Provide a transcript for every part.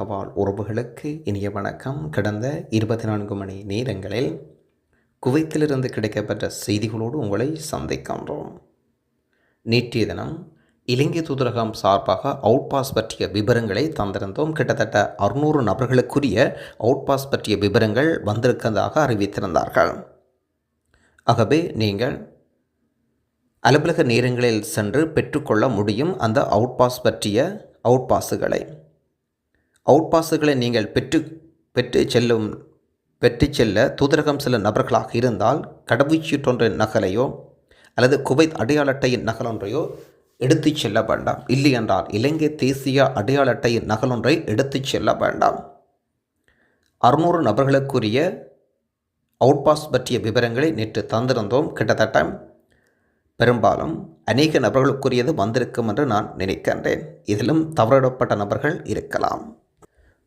உலகவாழ் உறவுகளுக்கு இனிய வணக்கம். கடந்த இருபத்தி நான்கு மணி நேரங்களில் குவைத்திலிருந்து கிடைக்கப்பெற்ற செய்திகளோடு உங்களை சந்திக்கின்றோம். நேற்றைய தினம் இலங்கை தூதரகம் சார்பாக அவுட் பாஸ் பற்றிய விவரங்களை தந்திருந்தோம். கிட்டத்தட்ட அறுநூறு நபர்களுக்குரிய அவுட் பாஸ் பற்றிய விவரங்கள் வந்திருக்கிறதாக அறிவித்திருந்தார்கள். ஆகவே நீங்கள் அலுவலக நேரங்களில் சென்று பெற்றுக்கொள்ள முடியும் அந்த அவுட் பாஸ் பற்றிய அவுட் பாஸுகளை அவுட் பாஸுகளை நீங்கள் பெற்று பெற்று செல்லும் பெற்று செல்ல தூதரகம் சில நபர்களாக இருந்தால் கடவுச்சீட்டொன்றின் நகலையோ அல்லது குவைத் அடையாள அட்டையின் நகலொன்றையோ எடுத்துச் செல்ல வேண்டாம். இல்லை என்றால் இலங்கை தேசிய அடையாள அட்டையின் நகலொன்றை எடுத்துச் செல்ல வேண்டாம். அறுநூறு நபர்களுக்குரிய அவுட் பாஸ் பற்றிய விவரங்களை நேற்று தந்திருந்தோம். கிட்டத்தட்ட பெரும்பாலும் அநேக நபர்களுக்குரியது வந்திருக்கும் என்று நான் நினைக்கின்றேன். இதிலும் தவறிடப்பட்ட நபர்கள் இருக்கலாம்.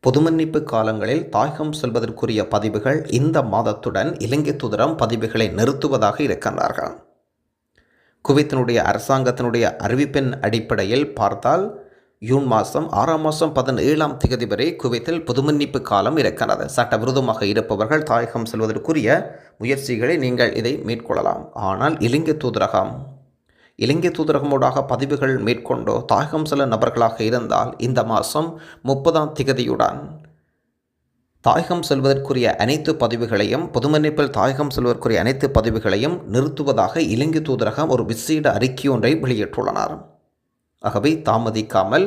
பொதுமன்னிப்பு காலங்களில் தாயகம் செல்வதற்குரிய பதிவுகள் இந்த மாதத்துடன் இலங்கை தூதரம் பதிவுகளை நிறுத்துவதாக இருக்கின்றார்கள். குவைத்தினுடைய அரசாங்கத்தினுடைய அறிவிப்பின் அடிப்படையில் பார்த்தால் ஜூன் மாதம் ஆறாம் மாதம் பதினேழாம் திகதி வரை குவைத்தில் பொதுமன்னிப்பு காலம் இருக்கிறது சட்டவிரோதமாக இருப்பவர்கள் தாயகம் செல்வதற்குரிய முயற்சிகளை நீங்கள் இதை மேற்கொள்ளலாம். ஆனால் இலங்கை தூதரகம் இலங்கை தூதரகமூடாக பதிவுகள் மேற்கொண்டோ தாயகம் சில நபர்களாக இருந்தால் இந்த மாதம் முப்பதாம் திகதியுடன் தாயகம் செல்வதற்குரிய அனைத்து பதிவுகளையும் பொதுமன்னிப்பில் தாயகம் செல்வதற்குரிய அனைத்து பதிவுகளையும் நிறுத்துவதாக இலங்கை தூதரகம் ஒரு விசேட அறிக்கை ஒன்றை வெளியிட்டுள்ளனர். ஆகவே தாமதிக்காமல்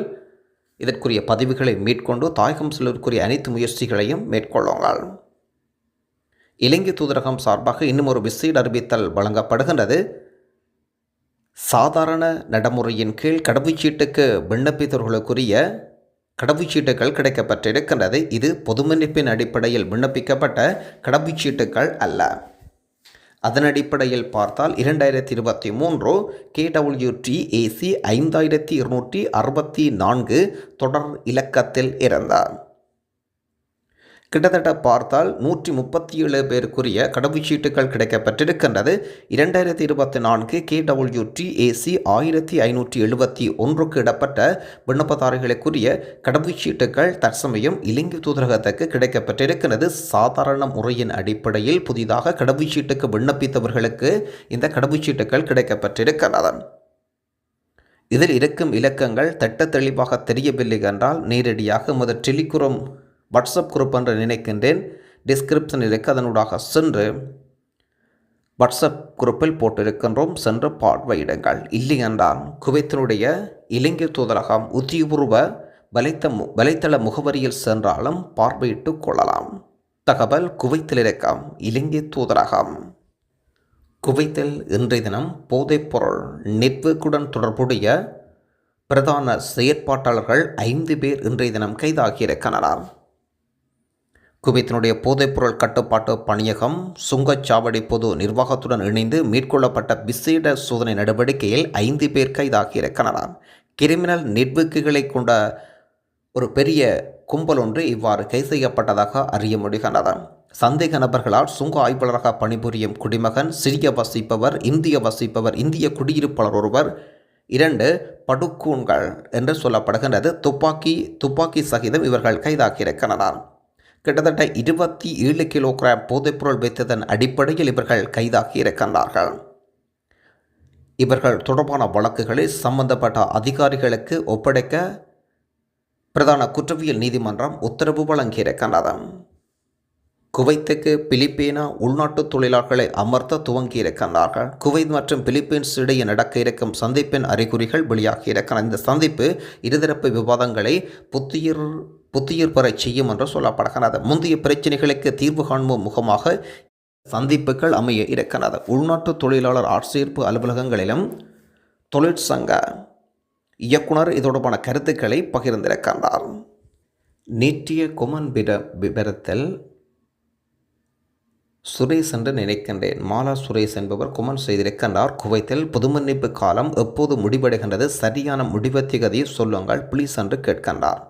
இதற்குரிய பதிவுகளை மேற்கொண்டு தாயகம் செல்வதற்குரிய அனைத்து முயற்சிகளையும் மேற்கொள்ளுங்கள். இலங்கை தூதரகம் சார்பாக இன்னும் ஒரு விசேட அறிவித்தல் வழங்கப்படுகின்றது. சாதாரண நடைமுறையின் கீழ் கடவுச்சீட்டுக்கு விண்ணப்பித்தவர்களுக்குரிய கடவுச்சீட்டுகள் கிடைக்கப்பட்டிருக்கின்றது. இது பொதுமன்னிப்பின் அடிப்படையில் விண்ணப்பிக்கப்பட்ட கடவுச்சீட்டுகள் அல்ல. அதன் அடிப்படையில் பார்த்தால் இரண்டாயிரத்தி இருபத்தி மூன்று கேடபிள்யூடி ஏசி ஐந்தாயிரத்தி இருநூற்றி அறுபத்தி நான்கு தொடர் இலக்கத்தில் இருந்தார். கிட்டத்தட்ட பார்த்தால் நூற்றி முப்பத்தி ஏழு பேருக்குரிய கடவுச்சீட்டுகள் கிடைக்கப்பட்டிருக்கின்றது. இரண்டாயிரத்தி இருபத்தி நான்கு கே டபிள்யூ டி ஏசி ஆயிரத்தி ஐநூற்றி எழுபத்தி ஒன்றுக்கு இடப்பட்ட விண்ணப்பதாரர்களுக்குரிய கடவுச்சீட்டுகள் தற்சமயம் இலங்கை தூதரகத்துக்கு கிடைக்கப்பட்டிருக்கிறது சாதாரண முறையின் அடிப்படையில் புதிதாக கடவுச்சீட்டுக்கு விண்ணப்பித்தவர்களுக்கு இந்த கடவுச்சீட்டுகள் கிடைக்கப்பட்டிருக்கிறது இதில் இருக்கும் இலக்கங்கள் தட்ட தெளிவாக தெரியவில்லை என்றால் நேரடியாக முதல் டெலிகுரம் வாட்ஸ்அப் குரூப் என்று நினைக்கின்றேன். டிஸ்கிரிப்ஷனில் இருக்கு அதனூடாக சென்று வாட்ஸ்அப் குரூப்பில் போட்டிருக்கின்றோம். சென்று பார்வையிடுங்கள். இல்லை என்றால் குவைத்தினுடைய இலங்கை தூதரகம் உத்தியபூர்வ வலைத்த வலைத்தள முகவரியில் சென்றாலும் பார்வையிட்டு கொள்ளலாம். தகவல் குவைத்தில் இருக்கம் இலங்கை தூதரகம். குவைத்தில் இன்றைய தினம் போதைப்பொருள் நெட்வொர்க்குடன் தொடர்புடைய பிரதான செயற்பாட்டாளர்கள் ஐந்து பேர் இன்றைய தினம் கைதாகியிருக்கின்றனர். குவைத்தினுடைய போதைப்பொருள் கட்டுப்பாட்டு பணியகம் சுங்கச்சாவடி பொது நிர்வாகத்துடன் இணைந்து மேற்கொள்ளப்பட்ட விசேட சோதனை நடவடிக்கையில் ஐந்து பேர் கைதாகியிருக்கின்றனர் கிரிமினல் நெட்வொர்க்குகளை கொண்ட ஒரு பெரிய கும்பல் ஒன்று இவ்வாறு கைது செய்யப்பட்டதாக அறிய முடிகின்றது. சந்தேக நபர்களால் சுங்க ஆய்வாளராக பணிபுரியும் குடிமகன் சிறிய வசிப்பவர் இந்திய வசிப்பவர் இந்திய குடியிருப்பாளர் ஒருவர் இரண்டு படுக்கூன்கள் என்று சொல்லப்படுகின்றது. துப்பாக்கி துப்பாக்கி சகிதம் இவர்கள் கைதாகியிருக்கின்றனர் கிட்டத்தட்ட இருபத்தி ஏழு கிலோகிராம் போதைப்பொருள் வைத்ததன் அடிப்படையில் இவர்கள் கைதாகி இருக்கின்றார்கள். இவர்கள் தொடர்பான வழக்குகளை சம்பந்தப்பட்ட அதிகாரிகளுக்கு ஒப்படைக்க பிரதான குற்றவியல் நீதிமன்றம் உத்தரவு வழங்கியிருக்கின்றது. குவைத்துக்கு பிலிப்பீனா உள்நாட்டு தொழிலாளர்களை அமர்த்த துவங்கியிருக்கின்றார்கள் குவைத் மற்றும் பிலிப்பீன்ஸ் இடையே நடக்க இருக்கும் சந்திப்பின் அறிகுறிகள் வெளியாகி இருக்கின்றன. இந்த சந்திப்பு இருதரப்பு விவாதங்களை புத்துயிர் புத்துயிர் பெறச் செய்யும் என்று சொல்லப்படுகிறது முந்தைய பிரச்சனைகளுக்கு தீர்வு காண்போம் முகமாக சந்திப்புகள் அமைய இருக்கிறது உள்நாட்டு தொழிலாளர் ஆட்சேர்ப்பு அலுவலகங்களிலும் தொழிற்சங்க இயக்குனர் இது தொடர்பான கருத்துக்களை பகிர்ந்திருக்கின்றார். நேற்றிய கொமன் விட விவரத்தில் சுரேஷ் என்று நினைக்கின்றேன். மாலா சுரேஷ் என்பவர் குமன் செய்திருக்கின்றார் குவைத்தில் பொதுமன்னிப்பு காலம் எப்போது முடிவடைகின்றது? சரியான முடிவத்திகதையை சொல்லுங்கள். ப்ளீஸ் என்று கேட்கின்றார்.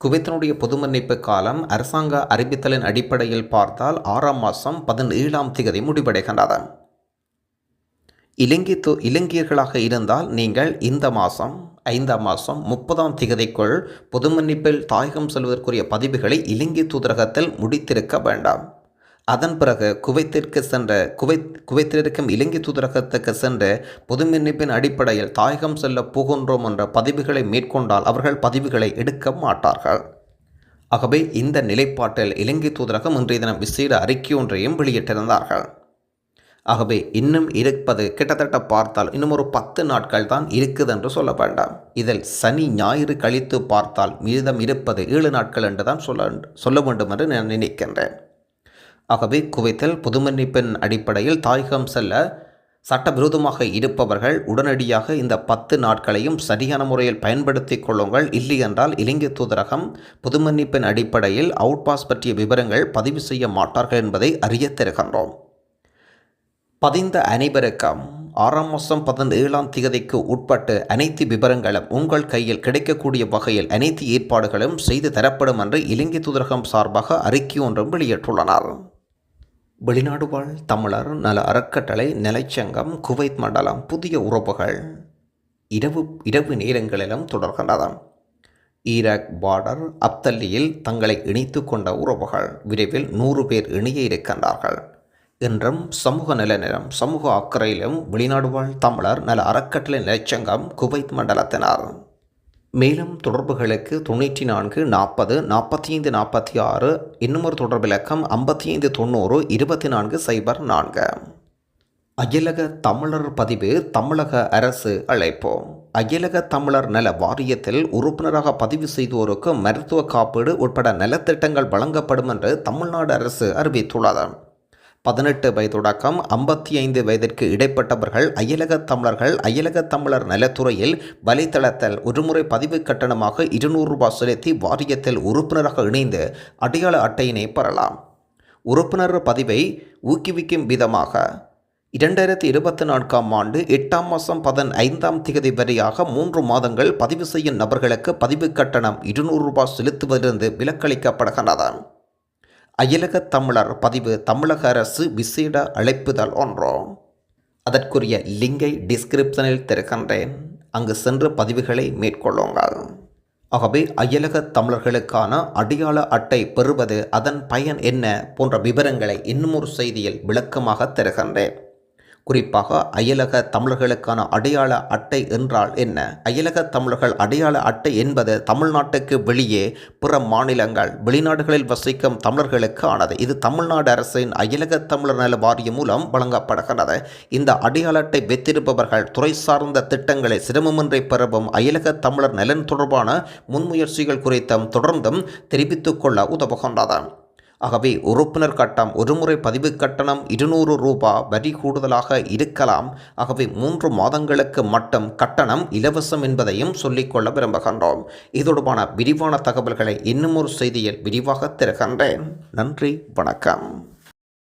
குவைத்தினுடைய பொதுமன்னிப்பு காலம் அரசாங்க அறிவித்தலின் அடிப்படையில் பார்த்தால் ஆறாம் மாதம் பதினேழாம் திகதி முடிவடைகின்றது. இலங்கை தொ இலங்கையர்களாக இருந்தால் நீங்கள் இந்த மாதம் ஐந்தாம் மாதம் முப்பதாம் திகதிக்குள் பொதுமன்னிப்பில் தாயகம் செல்வதற்குரிய பதிவுகளை இலங்கை தூதரகத்தில் முடித்திருக்க வேண்டாம். அதன் பிறகு குவைத்திற்கு சென்ற குவைத் குவைத்திலிருக்கும் இலங்கை தூதரகத்துக்கு சென்று பொது மன்னிப்பின் அடிப்படையில் தாயகம் செல்ல போகின்றோம் என்ற பதிவுகளை மேற்கொண்டால் அவர்கள் பதிவுகளை எடுக்க மாட்டார்கள். ஆகவே இந்த நிலைப்பாட்டில் இலங்கை தூதரகம் இன்றைய தினம் விசேட அறிக்கை ஒன்றையும் வெளியிட்டிருந்தார்கள். ஆகவே இன்னும் இருப்பது கிட்டத்தட்ட பார்த்தால் இன்னும் ஒரு பத்து நாட்கள் தான் இருக்குது என்று சொல்ல வேண்டாம். இதில் சனி ஞாயிறு கழித்து பார்த்தால் மீதம் இருப்பது ஏழு நாட்கள் என்று தான் சொல்ல சொல்ல வேண்டும் என்று நான் நினைக்கின்றேன். ஆகவே குவைத்தில் புதுமன்னிப்பின் அடிப்படையில் தாயகம் செல்ல சட்டவிரோதமாக இருப்பவர்கள் உடனடியாக இந்த பத்து நாட்களையும் சரியான முறையில் பயன்படுத்தி கொள்ளுங்கள். இல்லை என்றால் இலங்கை தூதரகம் புதுமன்னிப்பின் அடிப்படையில் அவுட் பாஸ் பற்றிய விவரங்கள் பதிவு செய்ய மாட்டார்கள் என்பதை அறிய தருகின்றோம். பதிந்த அனைவருக்கும் ஆறாம் மாதம் பதினேழாம் திகதிக்கு உட்பட்டு அனைத்து விவரங்களும் உங்கள் கையில் கிடைக்கக்கூடிய வகையில் அனைத்து ஏற்பாடுகளும் செய்து தரப்படும் என்று இலங்கை தூதரகம் சார்பாக அறிக்கை ஒன்றும் வெளியிட்டுள்ளனர். வெளிநாடு வாழ் தமிழர் நல அறக்கட்டளை நிலைச்சங்கம் குவைத் மண்டலம் புதிய உறவுகள் இரவு இரவு நேரங்களிலும் தொடர்கின்றன ஈராக் பார்டர் அப்தல்லியில் தங்களை இணைத்து கொண்ட உறவுகள் விரைவில் நூறு பேர் இணைய இருக்கின்றார்கள். என்றும் சமூக நலனிலும் சமூக அக்கறையிலும் வெளிநாடு வாழ் தமிழர் நல அறக்கட்டளை நிலைச்சங்கம் குவைத் மண்டலத்தினர் மேலும் தொடர்புகளுக்கு தொண்ணூற்றி நான்கு நாற்பது நாற்பத்தி ஐந்து நாற்பத்தி ஆறு இன்னுமொரு தொடர்பு இலக்கம் ஐம்பத்தி ஐந்து தொண்ணூறு இருபத்தி நான்கு சைபர் நான்கு. அகிலக தமிழர் பதிவு தமிழக அரசு அழைப்பு. அகிலக தமிழர் நல வாரியத்தில் உறுப்பினராக பதிவு செய்தோருக்கு மருத்துவ காப்பீடு உட்பட நலத்திட்டங்கள் வழங்கப்படும் என்று தமிழ்நாடு அரசு அறிவித்துள்ளது. பதினெட்டு வயது தொடக்கம் ஐம்பத்தி ஐந்து வயதிற்கு இடைப்பட்டவர்கள் அயலக தமிழர்கள் அயலக தமிழர் நலத்துறையில் வலைத்தளத்தில் ஒருமுறை பதிவு கட்டணமாக இருநூறு ரூபாய் செலுத்தி வாரியத்தில் உறுப்பினராக இணைந்து அடையாள அட்டையினை பெறலாம். உறுப்பினர் பதிவை ஊக்குவிக்கும் விதமாக இரண்டாயிரத்தி இருபத்தி நான்காம் ஆண்டு எட்டாம் மாதம் பதினைந்தாம் திகதி வரையாக மூன்று மாதங்கள் பதிவு செய்யும் நபர்களுக்கு பதிவு கட்டணம் இருநூறு ரூபாய் செலுத்துவதிலிருந்து விலக்களிக்கப்படுகின்றன அயலக தமிழர் பதிவு தமிழக அரசு விசேட அழைப்புதல் ஒன்றும். அதற்குரிய லிங்கை டிஸ்கிரிப்ஷனில் திறக்கின்றேன். அங்கு சென்று பதிவுகளை மேற்கொள்ளுங்கள். ஆகவே அயலக தமிழர்களுக்கான அடையாள அட்டை பெறுவது அதன் பயன் என்ன போன்ற விவரங்களை இன்னும் ஒரு செய்தியில் விளக்கமாக தருகின்றேன். குறிப்பாக அயலக தமிழர்களுக்கான அடையாள அட்டை என்றால் என்ன? அயலக தமிழர்கள் அடையாள அட்டை என்பது தமிழ்நாட்டுக்கு வெளியே பிற மாநிலங்கள் வெளிநாடுகளில் வசிக்கும் தமிழர்களுக்கு ஆனது. இது தமிழ்நாடு அரசின் அயலக தமிழர் நல வாரியம் மூலம் வழங்கப்படுகிறது. இந்த அடையாள அட்டை பெற்றிருப்பவர்கள் துறை சார்ந்த திட்டங்களை சிரமமின்றி பெறவும் அயலக தமிழர் நலன் தொடர்பான முன்முயற்சிகள் குறித்தும் தொடர்ந்தும் தெரிவித்துக் கொள்ள உதவுகின்றது ஆகவே உறுப்பினர் கட்டம் ஒருமுறை பதிவு கட்டணம் இருநூறு ரூபா வரி கூடுதலாக இருக்கலாம். ஆகவே மூன்று மாதங்களுக்கு மட்டும் கட்டணம் இலவசம் என்பதையும் சொல்லிக்கொள்ள விரும்புகின்றோம். இது தொடர்பான விரிவான தகவல்களை இன்னும் ஒரு செய்தியில் விரிவாக தருகின்றேன். நன்றி வணக்கம்.